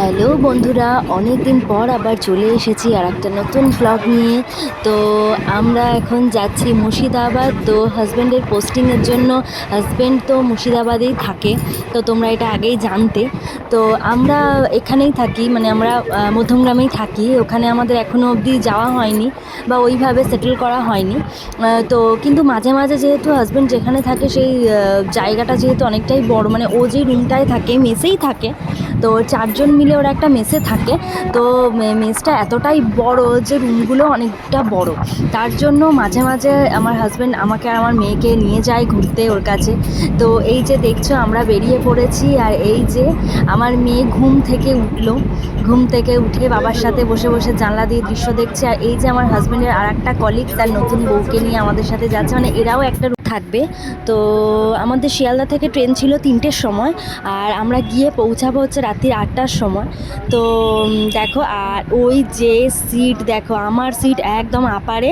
Hello বন্ধুরা অনেক দিন পর আবার চলে এসেছি আর একটা নতুন ব্লগ নিয়ে। তো আমরা এখন যাচ্ছি মুর্শিদাবাদ, তো হাজব্যান্ডের পোস্টিংয়ের জন্য হাজব্যান্ড তো মুর্শিদাবাদেই থাকে, তো তোমরা এটা আগেই জানতে। তো আমরা এখানেই থাকি মানে আমরা মধ্যমগ্রামেই থাকি, ওখানে আমাদের এখনও অবধি যাওয়া হয়নি বা ওইভাবে সেটেল করা হয়নি। তো কিন্তু মাঝে মাঝে যেহেতু হাজব্যান্ড যেখানে থাকে সেই জায়গাটা যেহেতু অনেকটাই বড় মানে ও যে রুমটায় থাকে, মেসেই থাকে তো চারজন মিলে ওরা একটা মেসে থাকে। তো মেসটা এতটাই বড় যে রুমগুলো অনেকটা বড়। তার জন্য মাঝে মাঝে আমার হাজব্যান্ড আমাকে আর আমার মেয়েকে নিয়ে যায় ঘুরতে ওর কাছে। তো এই যে দেখছ আমরা বেরিয়ে পড়েছি আর এই যে আমার মেয়ে ঘুম থেকে উঠল। ঘুম থেকে উঠে বাবার সাথে বসে বসে জানলা দিয়ে দৃশ্য দেখছে। আর এই যে আমার হাজব্যান্ডের আর একটা কলিগ তার নতুন বউকে নিয়ে আমাদের সাথে যাচ্ছে। মানে এরাও একটা থাকবে। তো আমাদের শিয়ালদা থেকে ট্রেন ছিল তিনটের সময় আর আমরা গিয়ে পৌঁছাবো হচ্ছে রাত্রি আটটার সময়। তো দেখো, আর ওই যে সিট দেখো, আমার সিট একদম আপারে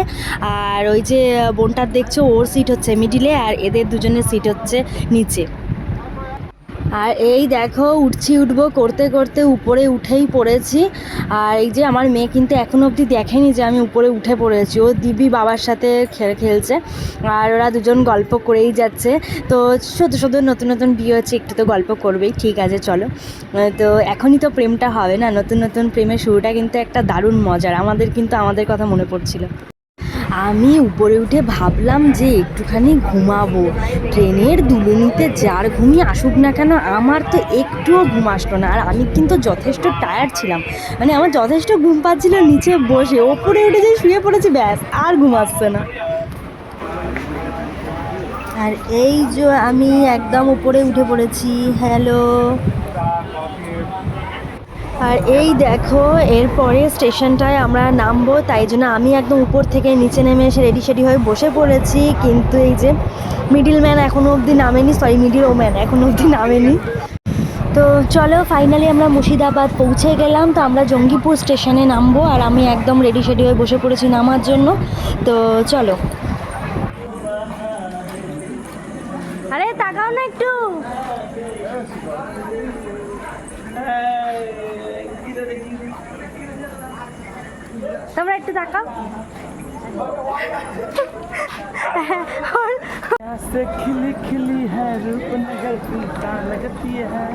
আর ওই যে বোনটার দেখছ, ওর সিট হচ্ছে মিডিলে আর এদের দুজনের সিট হচ্ছে নিচে। আর এই দেখো, উঠছি, উঠবো, করতে করতে উপরে উঠেই পড়েছি। আর এই যে আমার মেয়ে কিন্তু এখনও অবধি দেখেনি যে আমি উপরে উঠে পড়েছি। ও দিবি বাবার সাথে খেলছে আর ওরা দুজন গল্প করেই যাচ্ছে। তো শুধু শুধু নতুন নতুন বিয়ে হচ্ছে, একটু তো গল্প করবেই। ঠিক আছে, চলো। তো এখনই তো প্রেমটা হবে না? নতুন নতুন প্রেমের শুরুটা কিন্তু একটা দারুণ মজার। আমাদের কিন্তু আমাদের কথা মনে পড়ছিল। আমি উপরে উঠে ভাবলাম যে একটুখানি ঘুমাবো। ট্রেনের দুলুনিতে যার ঘুমিয়ে আসুক না কেন, আমার তো একটুও ঘুম আসলো না। আর আমি কিন্তু যথেষ্ট টায়ার্ড ছিলাম। মানে আমার যথেষ্ট ঘুম পাচ্ছিল নিচে বসে। ওপরে উঠে যে শুয়ে পড়েছি, ব্যাস, আর ঘুম আসছে না। আর এই যে আমি একদম উপরে উঠে পড়েছি হ্যালো আর এই দেখো, এরপরে স্টেশনটায় আমরা নামবো, তাই জন্য আমি একদম উপর থেকে নিচে নেমে এসে রেডি সেডি হয়ে বসে পড়েছি। কিন্তু এই যে মিডিল ম্যান এখনও অবধি নামেনি সরি মিডিল ওম্যান এখনও অবধি নামেনি। তো চলো ফাইনালি আমরা মুর্শিদাবাদ পৌঁছে গেলাম। তো আমরা জঙ্গিপুর স্টেশনে নামবো, আর আমি একদম রেডি সেডি হয়ে বসে পড়েছি নামার জন্য। তো চলো। তোমরা একটু তাকাও से खिली खिली है रूपनगर की जान लगती है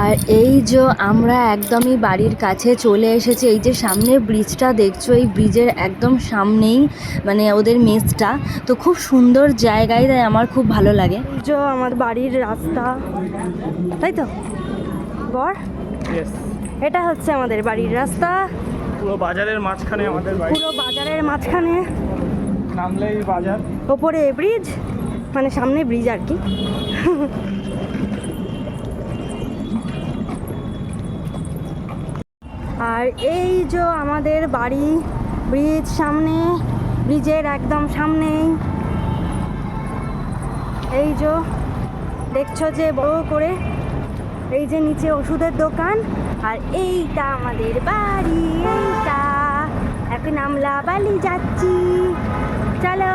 আর এই যে আমরা একদমই বাড়ির কাছে চলে এসেছি এই যে সামনে ব্রিজটা দেখছ এই ব্রিজের একদম সামনেই মানে ওদের মেসটা। তো খুব সুন্দর জায়গায় তাই আমার খুব ভালো লাগে। যে আমার বাড়ির রাস্তা তাই তো? বর? এটা হচ্ছে আমাদের বাড়ির রাস্তা। পুরো বাজারের মাঝখানে আমাদের বাড়ি। পুরো বাজারের মাঝখানে। নামলেই বাজার। ওপরে ব্রিজ মানে সামনে ব্রিজ আর কি। আর এই যে আমাদের বাড়ি ব্রিজ সামনে, ব্রিজের একদম সামনেই। এই যে দেখছ যে বড় করে, এই যে নিচে ওষুধের দোকান। আর এইটা আমাদের বাড়ি, এইটা। এখন আমরা বালি যাচ্ছি। চলো,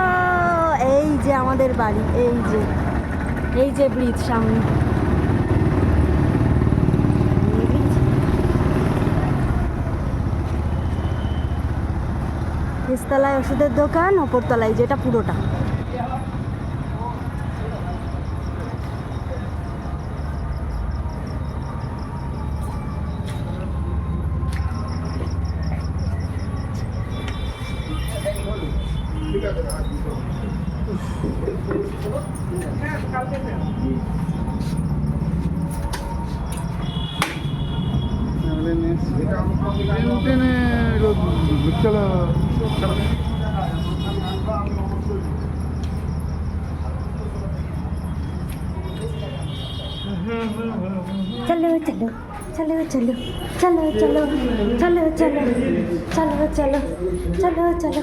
এই যে আমাদের বাড়ি, এই যে এই যে ব্রিজ সামনে। নিচতলায় ওষুধের দোকান ওপরতলায় যেটা পুরোটা। चलो चलो चलो चलो चलो चलो चलो चलो चलो चलो चलो चलो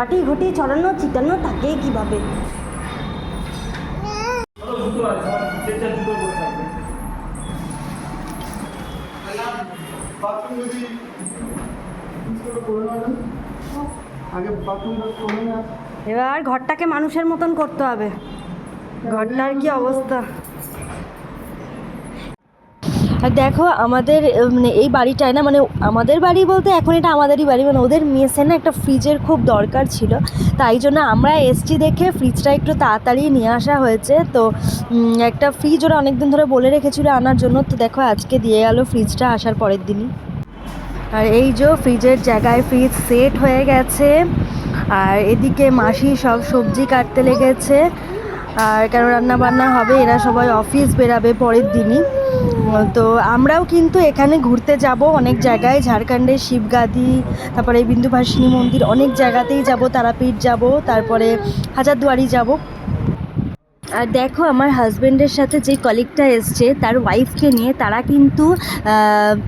বাটি ঘটি ছড়ানো চিটানো থাকে কীভাবে? এবার ঘরটাকে মানুষের মতন করতে হবে। ঘরটার কি অবস্থা? আর দেখো আমাদের মানে এই বাড়িটায় না মানে আমাদের বাড়ি বলতে এখন এটা আমাদেরই বাড়ি মানে ওদের মেসে না একটা ফ্রিজের খুব দরকার ছিল। তাই জন্য আমরা এসছি দেখে ফ্রিজটা একটু তাড়াতাড়ি নিয়ে আসা হয়েছে। তো একটা ফ্রিজ ওরা অনেক দিন ধরে বলে রেখেছিল আনার জন্য। তো দেখো আজকে দিয়ে গেল ফ্রিজটা আসার পরের দিনই। আর এই যে ফ্রিজের জায়গায় ফ্রিজ সেট হয়ে গেছে। আর এদিকে মাসি সব সবজি কাটতে লেগেছে। আর কেন রান্না বান্না হবে, এরা সবাই অফিস বেরাবে পরের দিনই। তো আমরাও কিন্তু এখানে ঘুরতে যাব অনেক জায়গায়। ঝাড়খণ্ডের শিবগাদি, তারপরে বিন্দুভাসিনী মন্দির, অনেক জায়গাতেই যাব, তারাপীঠ যাব, তারপরে হাজারদুয়ারি যাব। আর দেখো আমার হাজব্যান্ডের সাথে যে কলিগটা এসছে, তার ওয়াইফকে নিয়ে তারা কিন্তু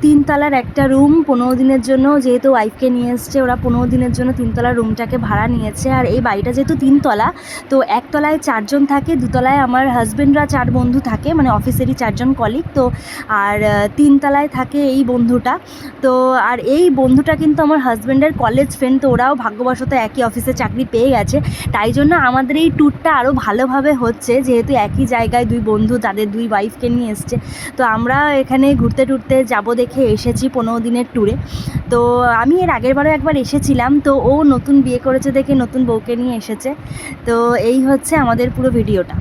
তিনতলার একটা রুম পনেরো দিনের জন্য যেহেতু ওয়াইফকে নিয়ে এসছে, ওরা পনেরো দিনের জন্য তিনতলার রুমটাকে ভাড়া নিয়েছে। আর এই বাড়িটা যেহেতু তিনতলা, তো একতলায় চারজন থাকে, দুতলায় আমার হাজব্যান্ডরা চার বন্ধু থাকে মানে অফিসেরই চারজন কলিগ তো আর তিনতলায় থাকে এই বন্ধুটা। তো আর এই বন্ধুটা কিন্তু আমার হাজব্যান্ডের কলেজ ফ্রেন্ড তো ওরাও ভাগ্যবশত একই অফিসে চাকরি পেয়ে গেছে। তাই জন্য আমাদের এই ট্যুরটা আরও ভালোভাবে হচ্ছে। যেহেতু একই জায়গায় দুই বন্ধু তাদের দুই ওয়াইফকে নিয়ে এসছে। তো আমরা এখানে ঘুরতে টুরতে যাব দেখে এসেছি পনেরো দিনের ট্যুরে তো আমি এর আগের বারও একবার এসেছিলাম, তো ও নতুন বিয়ে করেছে দেখে নতুন বউকে নিয়ে এসেছে। তো এই হচ্ছে আমাদের পুরো ভিডিওটা